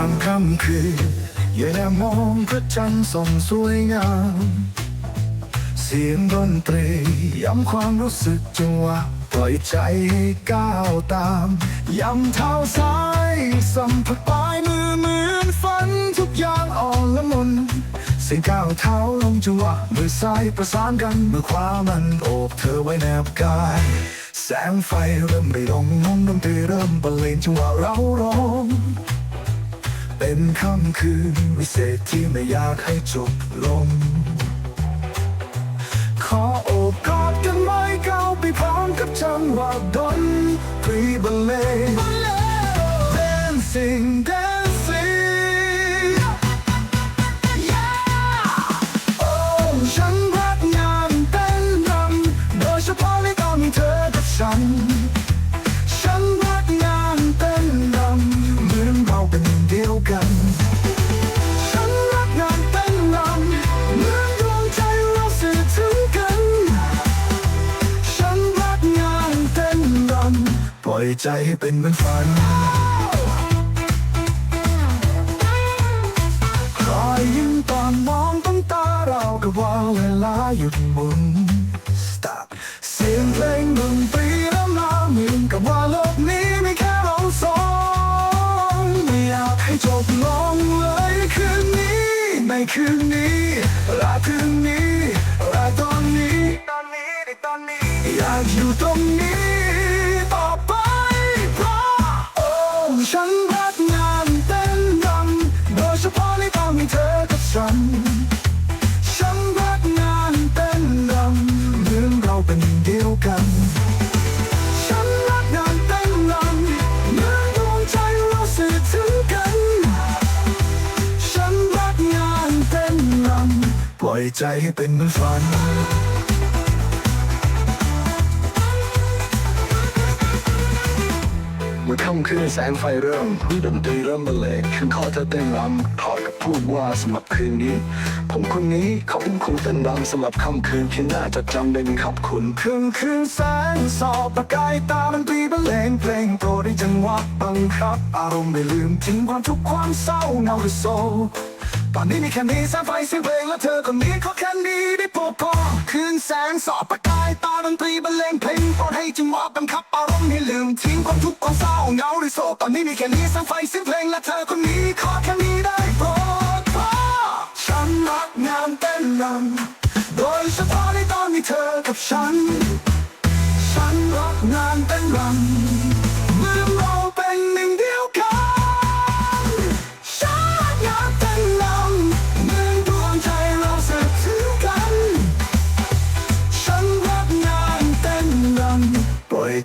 ามค่ำคืนอย่าแนมองพระจันทร์ส่องสวยงาม เสียงดนตรีย้ำความรู้สึกจังหวะปล่อยใจให้ก้าวตามย้ำเท้าซ้ายสัมผัสปลายมือเหมือนฝันทุกอย่างอ่อนละมุนเสียงก้าวเท้าลงจังหวะมือซ้ายประสานกันมือขวามันโอบเธอไว้แนบกายแสงไฟเริ่มไม่ลงน้องดนตรีเริ่มบรรเลงจังหวะเราร้อง เป็นค่ำคืนวิเศษที่ไม่อยากให้จบลง ขอโอบกอดกันไว้ก้าวไปพร้อมกับจังหวะดนพรีบันเลง Dancing Dancing อยใจให้เป็นเหมือนฝันรอยยิ้มตอนมองต้องตาเรากับว่าเวลาหยุดหมุน Stop เสียงเพลงดนตรีน้ำน้ำมึงกับว่าโลกนี้ไม่แค่เราสองไม่อยากให้จบลงเลยคืนนี้ ในคืนนี้ราคืนนี้ราตอนนี้ตอนนี้ในตอนนี้อยากอยู่ตรงนี้ ฉันรักงานเต้นรำโดยเฉพาะในตอนมีเธอกับฉัน ฉันรักงานเต้นรำเหมือนเราเป็นเดียวกัน ฉันรักงานเต้นรำเมื่อนดวงใจเราสื่อถึงกัน ฉันรักงานเต้นรำปล่อยใจให้เป็นเหมือนฝันำคืนแสงไฟเริ่มพื้ดนตรีเริ่มบรรเลงฉันขอเธอเต้นรำถอดกับพูดว่าสำหรับคืนนี้ ผมคนนี้เขาเป็นคงเต้นรำสำหรับค่ำคืนที่น่าจะจำได้เป็นขับคุณคืนคืนแสงสอบประกายตาดนตรีบรรเลงเพลงโปรดในจังหวะบังคับ อารมณ์ไม่ลืมทิ้งความทุกข์ความเศร้าเงาหรือโศกตอนนี้มีแค่นี้แสงไฟเสียงเพลงและเธอคนนี้ขอแค่นี้ได้พบพอคืนแสงสอบประกายตาดนตรีบรรเลงเพลงโปรดให้จังหวะบัง ลืมทิ้งความทุกข์ความเศร้าเหงาหรือโศกตอนนี้มีแค่นี้แสงไฟสิ้นเพลงและเธอคนนี้ขอแค่นี้ได้โปรดพอฉันรักงานเต้นรำโดยเฉพาะในตอนมีเธอกับฉัน ฉันรักงานเต้นรำ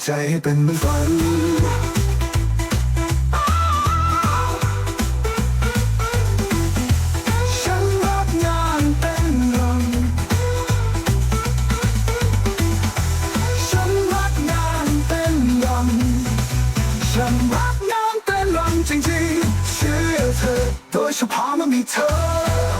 ใจให้เป็นเหมือนฝันฉันรักงานเต้นรำฉันรักงานเต้นรำฉันรักงานเต้นรำจริงๆเชื่อเธอโดยเฉพาะเมื่อมีเธอ